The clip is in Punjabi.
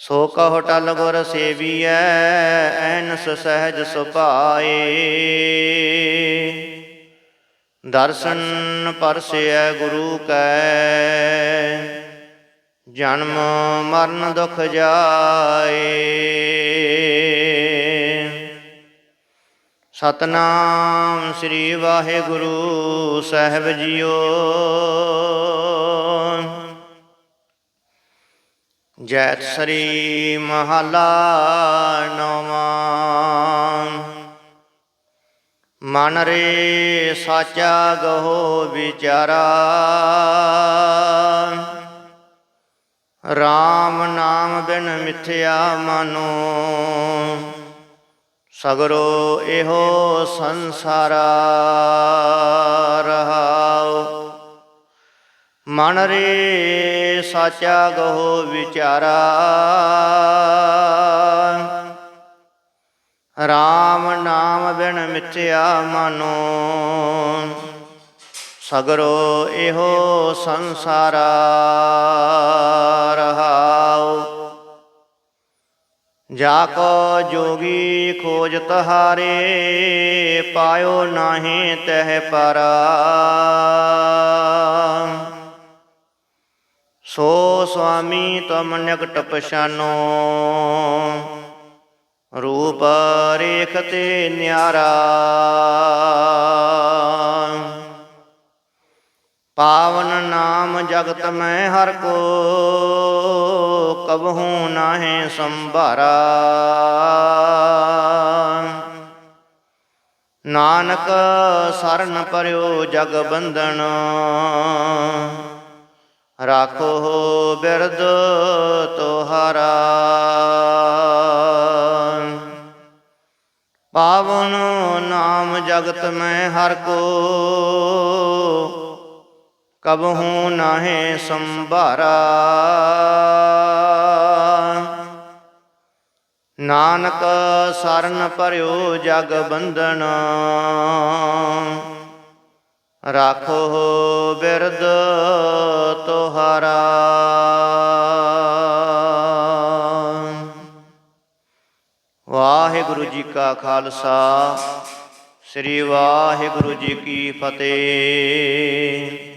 ਸੋ ਕਹੁ ਟਲ ਗੁਰ ਸੇਵੀਐ, ਐਨਸ ਸਹਿਜ ਸੁਭਾਏ। ਦਰਸ਼ਨ ਪਰਸਿਐ ਗੁਰੂ ਕੈ, ਜਨਮ ਮਰਨ ਦੁਖ ਜਾਏ। ਸਤਨਾਮ ਸ੍ਰੀ ਵਾਹਿਗੁਰੂ ਸਾਹਿਬ ਜੀਓ। ਜੈਤ ਸ੍ਰੀ ਮਹਲਾ ਨੌਵਾਂ। ਮਨ ਰੇ ਸਾਚਾ ਗਹੋ ਵਿਚਾਰਾ। RAM ਨਾਮ ਬਿਨ ਮਿਥਿਆ ਮਨੋ। ਸਗਰੋ ਇਹੋ ਸੰਸਾਰ ਰਹਾਉ। ਮਨ ਰੇ ਸਾਚਾ ਗਹੋ ਵਿਚਾਰਾ। RAM ਨਾਮ ਬਿਨ ਮਿਥਿਆ ਮਨੋ। ਸਗਰੋ ਇਹੋ ਸੰਸਾਰਾ। ਜਾ ਕੋ ਜੋਗੀ ਖੋਜ ਤਹਾਰੇ, ਪਾਇਓ ਨਾਹੀ ਤਹਿ ਪਰਾ। ਸੋ ਸੁਆਮੀ ਤੁਮ ਨਿਕਟ ਪਛਾਨੋ, ਰੂਪ ਰੇਖ ਤੇ ਨਿਆਰਾ। ਜਗਤ ਮੈਂ ਹਰ ਕੋ, ਕਬਹੂ ਨਾਹੀ ਸੰਭਾਰਾ। ਨਾਨਕ ਸਰਨ ਪਰਿਓ ਜਗ ਬੰਧਨ, ਰਾਖੋ ਬਿਰਦ ਤੁਹਾਰਾ। ਪਾਵਨ ਨਾਮ ਜਗਤ ਮੈਂ ਹਰ ਕੋ ਕਬਹੂ ਨਾਹੇ ਸੰਭਾਰਾ। ਨਾਨਕ ਸਰਨ ਭਰਿਓ ਜਗ ਬੰਧਨ। ਰਾਖੋ ਬਿਰਦ ਤੁਹਾਰਾ। ਵਾਹਿਗੁਰੂ ਜੀ ਕਾ ਖਾਲਸਾ, ਸ੍ਰੀ ਵਾਹਿਗੁਰੂ ਜੀ ਕੀ ਫਤਿਹ।